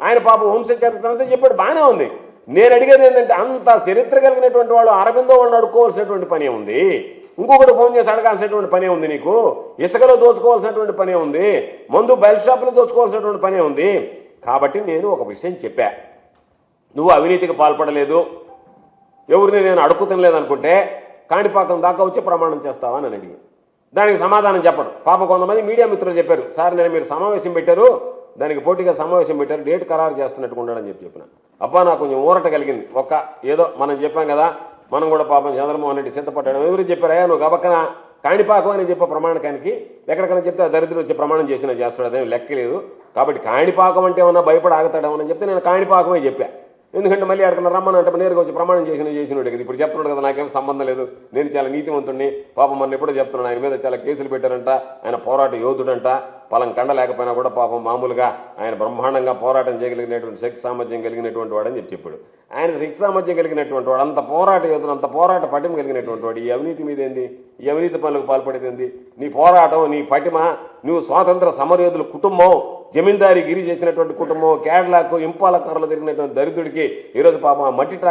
ఆయన పాప వంశ చరిత్ర చెప్పాడు బాగానే ఉంది. నేను అడిగేది ఏంటంటే అంత చరిత్ర కలిగినటువంటి వాడు అరవిందో వాళ్ళు అడుక్కోవాల్సినటువంటి పనే ఉంది. ఇంకొకటి ఫోన్ చేసి అడగాల్సినటువంటి పనే ఉంది నీకు? ఇసుకలో దోచుకోవాల్సినటువంటి పనే ఉంది. మందు బెల్ట్ షాపులో దోచుకోవాల్సినటువంటి పనే ఉంది. కాబట్టి నేను ఒక విషయం చెప్పా. నువ్వు అవినీతికి పాల్పడలేదు. ఎవరిని నేను అడుగుతునలేదు అనుకుంటే కాణిపాకం దాకా వచ్చి ప్రమాణం చేస్తావా అని అడిగి దానికి సమాధానం చెప్పడు పాప కొంతమంది మీడియా మిత్రులు చెప్పారు సార్ నేను మీరు సమావేశం పెట్టారు. దానికి పోటీగా సమావేశం పెట్టారు డేట్ ఖరారు చేస్తున్నట్టు ఉన్నాడని చెప్పి చెప్పిన. అబ్బా నాకు కొంచెం ఊరట కలిగింది. ఒక్క ఏదో మనం చెప్పాం కదా మనం కూడా పాపం చంద్రమోహన్ రెడ్డి సిద్ధపడ్డాడు ఎవరు చెప్పారా? నువ్వు గబక్కన కాణిపాకం అని చెప్పే ప్రమాణకానికి. ఎక్కడికైనా చెప్తే ఆ దరిద్రుడు వచ్చి ప్రమాణం చేసినా చేస్తాడు అదేం లెక్కలేదు కాబట్టి కాణిపాకం అంటే ఏమన్నా భయపడి ఆగుతాడేమో అని చెప్తే నేను కాణిపాకమే చెప్పా. ఎందుకంటే మళ్ళీ అక్కడ రమ్మని అంటే నేరుగా వచ్చి ప్రమాణం చేసిన చేసినోడు కదా. ఇప్పుడు చెప్తున్నాడు కదా నాకేం సంబంధం లేదు. నేను చాలా నీతివంతుడిని పాపం మన ఎప్పుడో చెప్తున్నాను ఆయన మీద చాలా కేసులు పెట్టారంట. ఆయన పోరాట యోధుడంట. పలం కండ లేకపోయినా కూడా పాపం మామూలుగా ఆయన బ్రహ్మాండంగా పోరాటం చేయగలిగినటువంటి శక్తి సామర్థ్యం కలిగినటువంటి వాడని చెప్పి చెప్పాడు. ఆయన శక్తి సామర్థ్యం కలిగినటువంటి వాడు అంత పోరాట యోధుడు అంత పోరాట పటిమ కలిగినటువంటి వాడు. ఈ అవినీతి మీద ఏంది? ఈ అవినీతి పనులకు పాల్పడేది ఏంది? నీ పోరాటం నీ పటిమ నువ్వు స్వాతంత్ర సమరయోధుల కుటుంబం. జమీందారి గిరి చేసినటువంటి కుటుంబం కేరళకు ఇంపాల కర్రలు తిరిగినటువంటి దరిద్రుడికి ఈరోజు పాపం మట్టి ట్రాక్